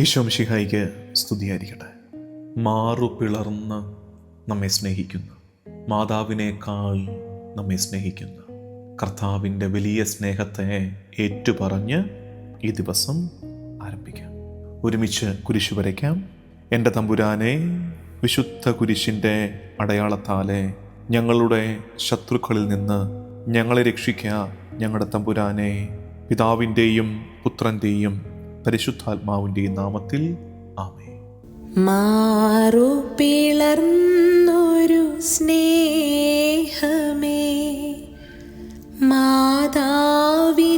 ഈശോംഷിഹായിക്ക് സ്തുതിയായിരിക്കട്ടെ. മാറു പിളർന്ന് നമ്മെ സ്നേഹിക്കുന്നു. മാതാവിനേക്കാൾ നമ്മെ സ്നേഹിക്കുന്നു. കർത്താവിന്റെ വലിയ സ്നേഹത്തെ ഏറ്റുപറഞ്ഞ് ഈ ദിവസം ആരംഭിക്കാം. ഒരുമിച്ച് കുരിശു വരയ്ക്കാം. എന്റെ തമ്പുരാനെ വിശുദ്ധ കുരിശിന്റെ അടയാളത്താലെ ഞങ്ങളുടെ ശത്രുക്കളിൽ നിന്ന് ഞങ്ങളെ രക്ഷിക്കുക ഞങ്ങളുടെ തമ്പുരാനെ പിതാവിന്റെയും പുത്രന്റെയും പരിശുദ്ധാത്മാവിന്റെയും നാമത്തിൽ ആമേ മാറു പിളർന്നൊരു സ്നേഹമേ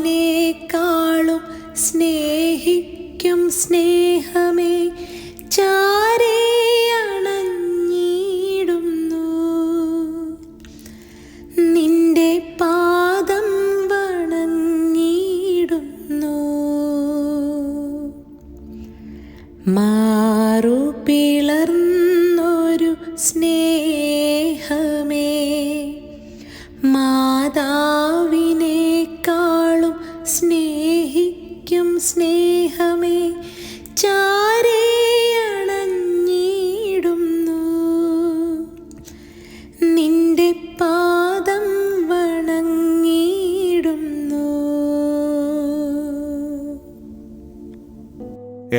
മാതാവിനേക്കാളും സ്നേഹിക്കും സ്നേഹമേ ചാരേ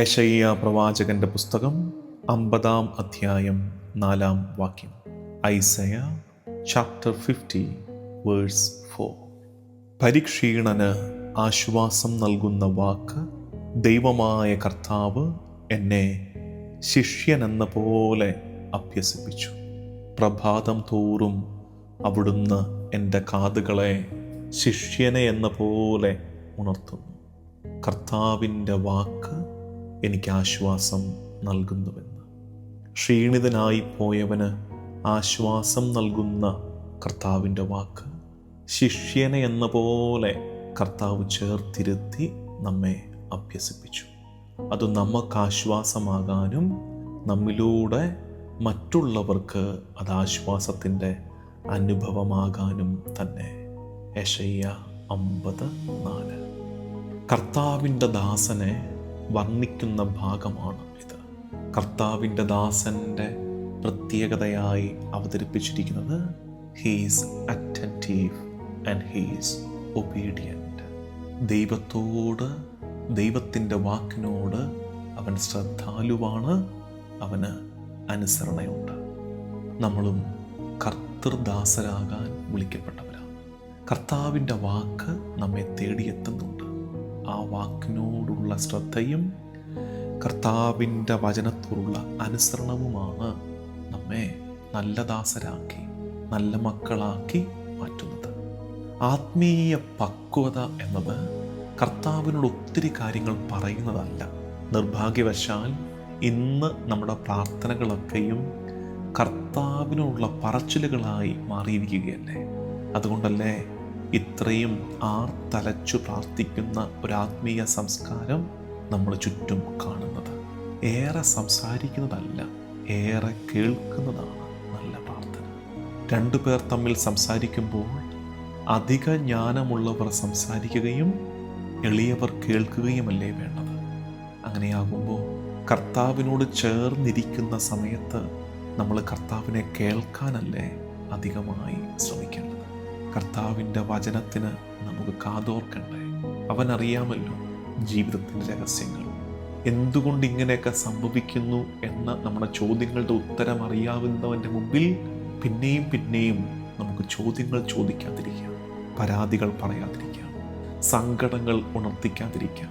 ഏഷയ്യ പ്രവാചകന്റെ പുസ്തകം അമ്പതാം അധ്യായം നാലാം വാക്യം. Isaiah chapter fifty verse four പരിക്ഷീണന് ആശ്വാസം നൽകുന്ന വാക്ക് ദൈവമായ കർത്താവ് എന്നെ ശിഷ്യനെന്ന പോലെ അഭ്യസിപ്പിച്ചു. പ്രഭാതം തോറും അവിടുന്ന് എന്റെ കാതുകളെ ശിഷ്യനെ എന്ന പോലെ ഉണർത്തുന്നു. കർത്താവിന്റെ വാക്ക് എനിക്ക് ആശ്വാസം നൽകുന്നുവെന്ന്. ക്ഷീണിതനായി പോയവന് ആശ്വാസം നൽകുന്ന കർത്താവിന്റെ വാക്ക് ശിഷ്യനെ എന്ന പോലെ കർത്താവ് ചേർത്തിരുത്തി നമ്മെ അഭ്യസിപ്പിച്ചു. അത് നമുക്ക് ആശ്വാസമാകാനും നമ്മിലൂടെ മറ്റുള്ളവർക്ക് അത് ആശ്വാസത്തിന്റെ അനുഭവമാകാനും തന്നെ. യശയ്യ അമ്പത് നാല്. കർത്താവിന്റെ ദാസനെ വർണിക്കുന്ന ഭാഗമാണ് ഇത്. കർത്താവിന്റെ ദാസന്റെ പ്രത്യേകതയായി അവതരിപ്പിച്ചിരിക്കുന്നത് he's attentive and he's obedient ദൈവത്തോട് ദൈവത്തിന്റെ വാക്കിനോട് അവൻ ശ്രദ്ധാലുവാണ് അവന് അനുസരണയുണ്ട്. നമ്മളും കർത്തൃദാസരാകാൻ വിളിക്കപ്പെട്ടവരാണ്. കർത്താവിന്റെ വാക്ക് നമ്മെ തേടിയെത്തുന്നുണ്ട്. ആ വാക്കിനോടുള്ള ശ്രദ്ധയും കർത്താവിന്റെ വചനത്തോടുള്ള അനുസരണവുമാണ് നമ്മെ നല്ല ദാസരാക്കി നല്ല മക്കളാക്കി മാറ്റുന്നത്. ആത്മീയ പക്വത എന്നത് കർത്താവിനോട് ഒത്തിരി കാര്യങ്ങൾ പറയുന്നതല്ല. നിർഭാഗ്യവശാൽ ഇന്ന് നമ്മുടെ പ്രാർത്ഥനകളൊക്കെയും കർത്താവിനോടുള്ള പറച്ചിലുകളായി മാറിയിരിക്കുകയല്ലേ? അതുകൊണ്ടല്ലേ ഇത്രയും ആർത്തലച്ചു പ്രാർത്ഥിക്കുന്ന ഒരു ആത്മീയ സംസ്കാരം നമ്മൾ ചുറ്റും കാണുന്നത്. ഏറെ സംസാരിക്കുന്നതല്ല ഏറെ കേൾക്കുന്നതാണ് നല്ല പ്രാർത്ഥന. രണ്ടു പേർ തമ്മിൽ സംസാരിക്കുമ്പോൾ അധിക ജ്ഞാനമുള്ളവർ സംസാരിക്കുകയും എളിയവർ കേൾക്കുകയുമല്ലേ വേണ്ടത്? അങ്ങനെയാകുമ്പോൾ കർത്താവിനോട് ചേർന്നിരിക്കുന്ന സമയത്ത് നമ്മൾ കർത്താവിനെ കേൾക്കാനല്ലേ അധികമായി ശ്രമിക്കേണ്ടത്? കർത്താവിന്റെ വചനത്തിന് നമുക്ക് കാതോർക്കണ്ടേ? അവൻ അറിയാമല്ലോ ജീവിതത്തിന്റെ രഹസ്യങ്ങൾ. എന്തുകൊണ്ട് ഇങ്ങനെയൊക്കെ സംഭവിക്കുന്നു എന്ന നമ്മുടെ ചോദ്യങ്ങളുടെ ഉത്തരം അറിയാവുന്നവന്റെ മുമ്പിൽ പിന്നെയും പിന്നെയും നമുക്ക് ചോദ്യങ്ങൾ ചോദിക്കാതിരിക്കാം. പരാതികൾ പറയാതിരിക്കാം. സങ്കടങ്ങൾ ഉണർത്തിക്കാതിരിക്കാം.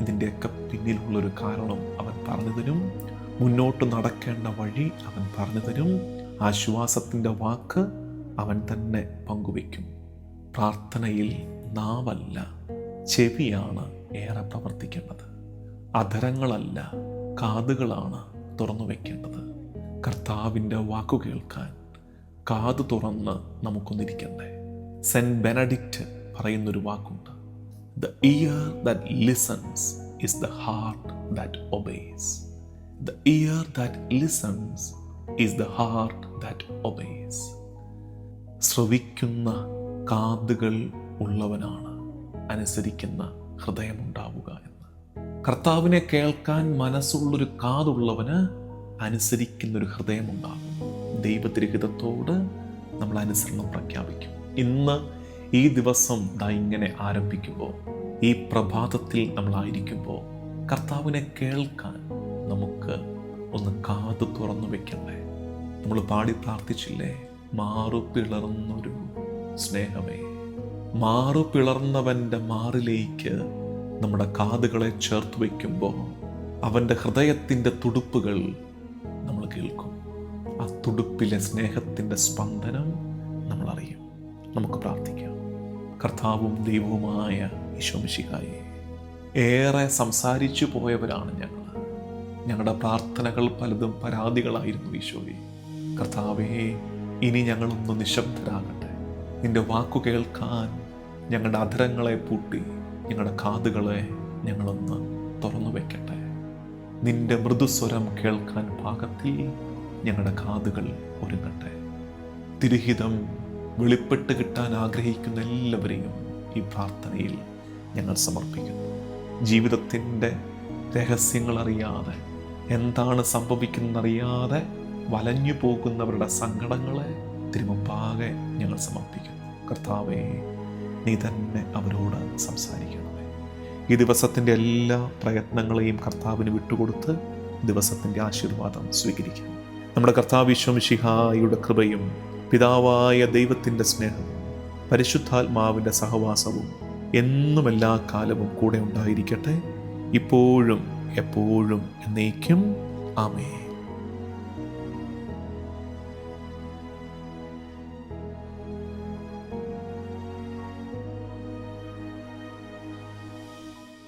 ഇതിന്റെയൊക്കെ പിന്നിലുള്ളൊരു കാരണം അവൻ പറഞ്ഞു തരും മുന്നോട്ട് നടക്കേണ്ട വഴി അവൻ പറഞ്ഞു തരും ആശ്വാസത്തിന്റെ വാക്ക് അവൻ തന്നെ പങ്കുവയ്ക്കും. പ്രാർത്ഥനയിൽ നാവല്ല ചെവിയാണ് ഏറെ പ്രവർത്തിക്കേണ്ടത്. അധരങ്ങളല്ല കാതുകളാണ് തുറന്നു വയ്ക്കേണ്ടത്. കർത്താവിന്റെ വാക്കു കേൾക്കാൻ കാത് തുറന്ന് നമുക്കൊന്നിരിക്കണ്ടേ. സെന്റ് ബെനഡിക്റ്റ് പറയുന്നൊരു വാക്കുണ്ട്. The ear that listens is the heart that obeys the ear that listens is the heart that obeys ശ്രവിക്കുന്ന കാതുകൾ ഉള്ളവനാണ് അനുസരിക്കുന്ന ഹൃദയമുണ്ടാവുക എന്ന്. കർത്താവിനെ കേൾക്കാൻ മനസ്സുള്ളൊരു കാതുള്ളവന് അനുസരിക്കുന്നൊരു ഹൃദയമുണ്ടാകും. ദൈവത്തിരഹിതത്തോട് നമ്മൾ അനുസരണം പ്രഖ്യാപിക്കും. ഇന്ന് ഈ ദിവസം ദാ ഇങ്ങനെ ആരംഭിക്കുമ്പോൾ ഈ പ്രഭാതത്തിൽ നമ്മളായിരിക്കുമ്പോൾ കർത്താവിനെ കേൾക്കാൻ നമുക്ക് ഒന്ന് കാത് തുറന്നു വെക്കണ്ടേ? നമ്മൾ പാടി പ്രാർത്ഥിച്ചില്ലേ? മാറു പിളർന്നൊരു സ്നേഹമേ. മാറു പിളർന്നവന്റെ മാറിലേക്ക് നമ്മുടെ കാതുകളെ ചേർത്ത് വയ്ക്കുമ്പോൾ അവന്റെ ഹൃദയത്തിന്റെ തുടുപ്പുകൾ നമ്മൾ കേൾക്കും. ആ തുടുപ്പിലെ സ്നേഹത്തിന്റെ സ്പന്ദനം നമ്മൾ അറിയും. നമുക്ക് പ്രാർത്ഥിക്കാം. കർത്താവും ദൈവവുമായ ഈശോമിശിഹായെ ഏറെ സംസാരിച്ചു പോയവരാണ് ഞങ്ങൾ. ഞങ്ങളുടെ പ്രാർത്ഥനകൾ പലതും പരാതികളായിരുന്നു ഈശോയെ. കർത്താവേ ഇനി ഞങ്ങളൊന്ന് നിശബ്ദരാകട്ടെ. നിന്റെ വാക്കു കേൾക്കാൻ ഞങ്ങളുടെ അധരങ്ങളെ പൂട്ടി ഞങ്ങളുടെ കാതുകളെ ഞങ്ങളൊന്ന് തുറന്നു വെക്കട്ടെ. നിന്റെ മൃദുസ്വരം കേൾക്കാൻ പാകത്തിൽ ഞങ്ങളുടെ കാതുകൾ ഒരുങ്ങട്ടെ. തിരുഹിതം വെളിപ്പെട്ട് കിട്ടാൻ ആഗ്രഹിക്കുന്ന എല്ലാവരെയും ഈ പ്രാർത്ഥനയിൽ ഞങ്ങൾ സമർപ്പിക്കുന്നു. ജീവിതത്തിന്റെ രഹസ്യങ്ങൾ അറിയാതെ എന്താണ് സംഭവിക്കുന്നറിയാതെ വലഞ്ഞു പോകുന്നവരുടെ സങ്കടങ്ങളെ തിരുമുമ്പാകെ ഞങ്ങൾ സമർപ്പിക്കുന്നു കർത്താവേ നീ തന്നെ അവരോട് സംസാരിക്കണമേ. ഈ ദിവസത്തിന്റെ എല്ലാ പ്രയത്നങ്ങളെയും കർത്താവിന് വിട്ടുകൊടുത്ത് ദിവസത്തിന്റെ ആശീർവാദം സ്വീകരിക്കാം. നമ്മുടെ കർത്താവ് വിശ്വമിഷിഹായുടെ കൃപയും പിതാവായ ദൈവത്തിന്റെ സ്നേഹവും പരിശുദ്ധാത്മാവിന്റെ സഹവാസവും എന്നും എല്ലാ കാലവും കൂടെ ഉണ്ടായിരിക്കട്ടെ. ഇപ്പോഴും എപ്പോഴും എന്നേക്കും. ആമേ